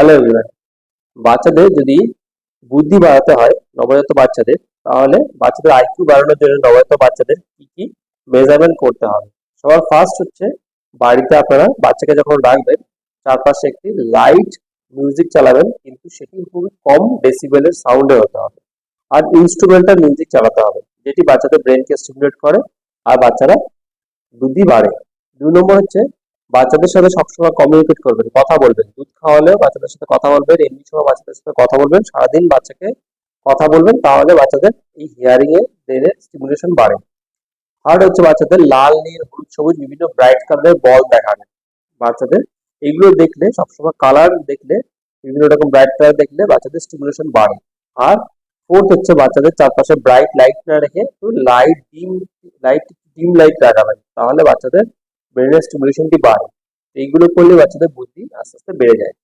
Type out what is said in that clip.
Hello everyone বাচ্চাদের যদি বুদ্ধি বাড়াতে হয় নবজাত বাচ্চাদের, তাহলে বাচ্চাদের আইকিউ বাড়ানোর জন্য নবজাত বাচ্চাদের কি কি মেজারমেন্ট করতে হবে। সবার ফার্স্ট হচ্ছে বাড়িতে আপনারা বাচ্চাকে যখন রাখবেন, চারপাশে একটি লাইট মিউজিক চালাবেন, কিন্তু সেটি খুবই কম ডেসিবেলের সাউন্ডে হতে হবে। আর ইনস্ট্রুমেন্টাল মিউজিক চালাতে হবে, যেটি বাচ্চাদের ব্রেনকে স্টিমুলেট করে আর বাচ্চারা বুদ্ধি বাড়ে। দুই নম্বর হচ্ছে বাচ্চাদের সাথে সবসময় কমিউনিকেট করবেন, কথা বলবেন। দুধ খাওয়ালেও বাচ্চাদের সাথে কথা বলবেন, এমনি সময় বাচ্চাদের সাথে কথা বলবেন, সারাদিন বাচ্চাকে কথা বলবেন তাহলে বাচ্চাদের এই হিয়ারিং এ ব্রেনের স্টিমুলেশন বাড়ে। থার্ড হচ্ছে বাচ্চাদের লাল, নীল, হলুদ, সবুজ, বিভিন্ন ব্রাইট কালারের বল দেখাবেন বাচ্চাদের এগুলো দেখলে, সবসময় কালার দেখলে, বিভিন্ন রকম ব্রাইট কালার দেখলে বাচ্চাদের স্টিমুলেশন বাড়ে। আর ফোর্থ হচ্ছে বাচ্চাদের চারপাশে ব্রাইট লাইট না রেখে light dim light dim light লাগাবেন। তাহলে বাচ্চাদের ব্রেনের স্টিমুলেশনটি বাড়ে। এইগুলো করলে বাচ্চাদের বুদ্ধি আস্তে আস্তে বেড়ে যায়।